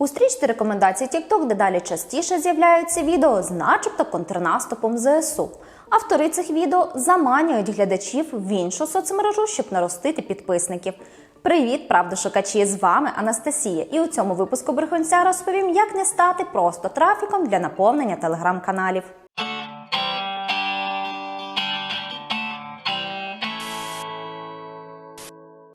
У стрічці рекомендацій TikTok дедалі частіше з'являються відео з начебто контрнаступом ЗСУ. Автори цих відео заманюють глядачів в іншу соцмережу, щоб наростити підписників. Привіт, правдошукачі! З вами Анастасія. І у цьому випуску брехунця розповім, як не стати просто трафіком для наповнення телеграм-каналів.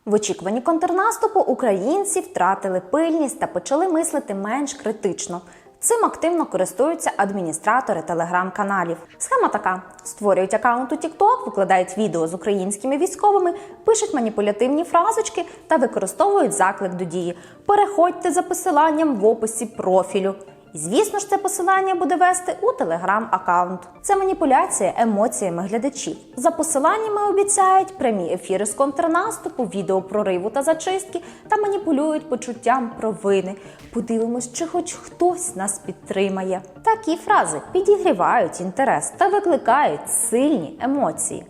В очікуванні контрнаступу українці втратили пильність та почали мислити менш критично. Цим активно користуються адміністратори телеграм-каналів. Схема така: створюють аккаунт у TikTok, викладають відео з українськими військовими, пишуть маніпулятивні фразочки та використовують заклик до дії. Переходьте за посиланням в описі профілю. І звісно ж, це посилання буде вести у телеграм-аккаунт. Це маніпуляція емоціями глядачів. За посиланнями обіцяють прямі ефіри з контрнаступу, відео прориву та зачистки та маніпулюють почуттям провини. Подивимось, чи хоч хтось нас підтримає. Такі фрази підігрівають інтерес та викликають сильні емоції.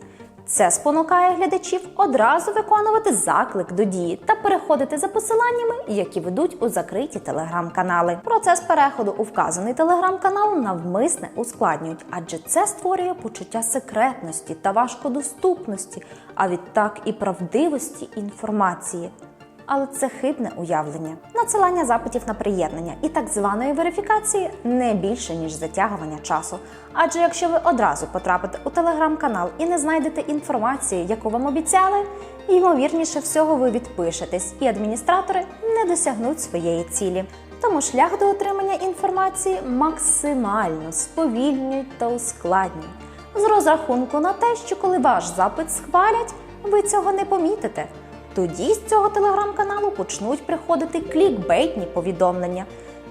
Це спонукає глядачів одразу виконувати заклик до дії та переходити за посиланнями, які ведуть у закриті телеграм-канали. Процес переходу у вказаний телеграм-канал навмисне ускладнюють, адже це створює почуття секретності та важкодоступності, а відтак і правдивості інформації. Але це хибне уявлення. Надсилання запитів на приєднання і так званої верифікації не більше ніж затягування часу. Адже якщо ви одразу потрапите у телеграм-канал і не знайдете інформації, яку вам обіцяли, ймовірніше всього ви відпишетесь, і адміністратори не досягнуть своєї цілі. Тому шлях до отримання інформації максимально сповільнюють та ускладнюють. З розрахунку на те, що коли ваш запит схвалять, ви цього не помітите. Тоді з цього телеграм-каналу почнуть приходити клікбейтні повідомлення.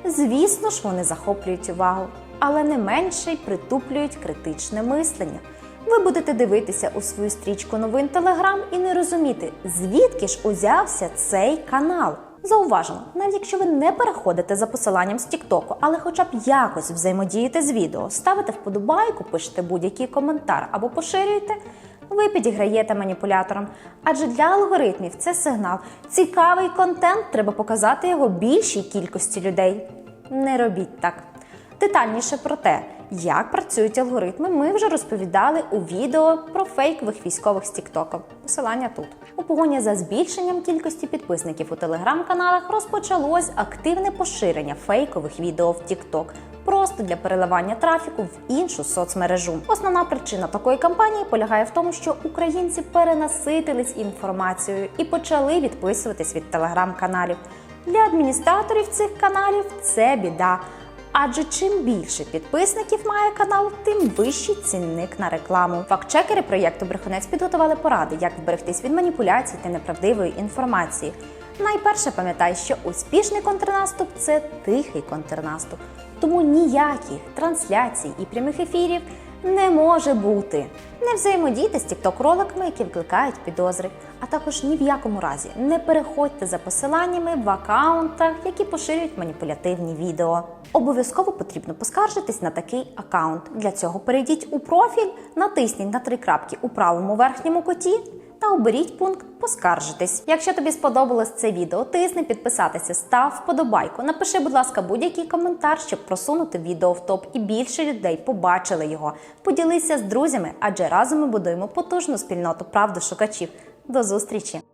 Звісно ж, вони захоплюють увагу, але не менше й притуплюють критичне мислення. Ви будете дивитися у свою стрічку новин Телеграм і не розуміти, звідки ж узявся цей канал. Зауважимо, навіть якщо ви не переходите за посиланням з Тіктоку, але хоча б якось взаємодієте з відео, ставите вподобайку, пишете будь-який коментар або поширюєте, ви підіграєте маніпуляторам. Адже для алгоритмів це сигнал. Цікавий контент, треба показати його більшій кількості людей. Не робіть так. Детальніше про те, як працюють алгоритми, ми вже розповідали у відео про фейкових військових з Тіктоком. Посилання тут. У погоні за збільшенням кількості підписників у телеграм-каналах розпочалось активне поширення фейкових відео в Тікток. Просто для переливання трафіку в іншу соцмережу. Основна причина такої кампанії полягає в тому, що українці перенаситились інформацією і почали відписуватись від телеграм-каналів. Для адміністраторів цих каналів це біда. Адже чим більше підписників має канал, тим вищий цінник на рекламу. Фактчекери проєкту Брехунець підготували поради, як вберегтись від маніпуляцій та неправдивої інформації. Найперше пам'ятай, що успішний контрнаступ це тихий контрнаступ, тому ніяких трансляцій і прямих ефірів не може бути. Не взаємодійте з тікток роликами, які викликають підозри. А також ні в якому разі не переходьте за посиланнями в акаунтах, які поширюють маніпулятивні відео. Обов'язково потрібно поскаржитись на такий акаунт. Для цього перейдіть у профіль, натисніть на три крапки у правому верхньому куті та оберіть пункт Поскаржитись. Якщо тобі сподобалось це відео, тисни підписатися, став вподобайку. Напиши, будь ласка, будь-який коментар, щоб просунути відео в топ і більше людей побачили його. Поділися з друзями, адже разом ми будуємо потужну спільноту правдошукачів. До зустрічі!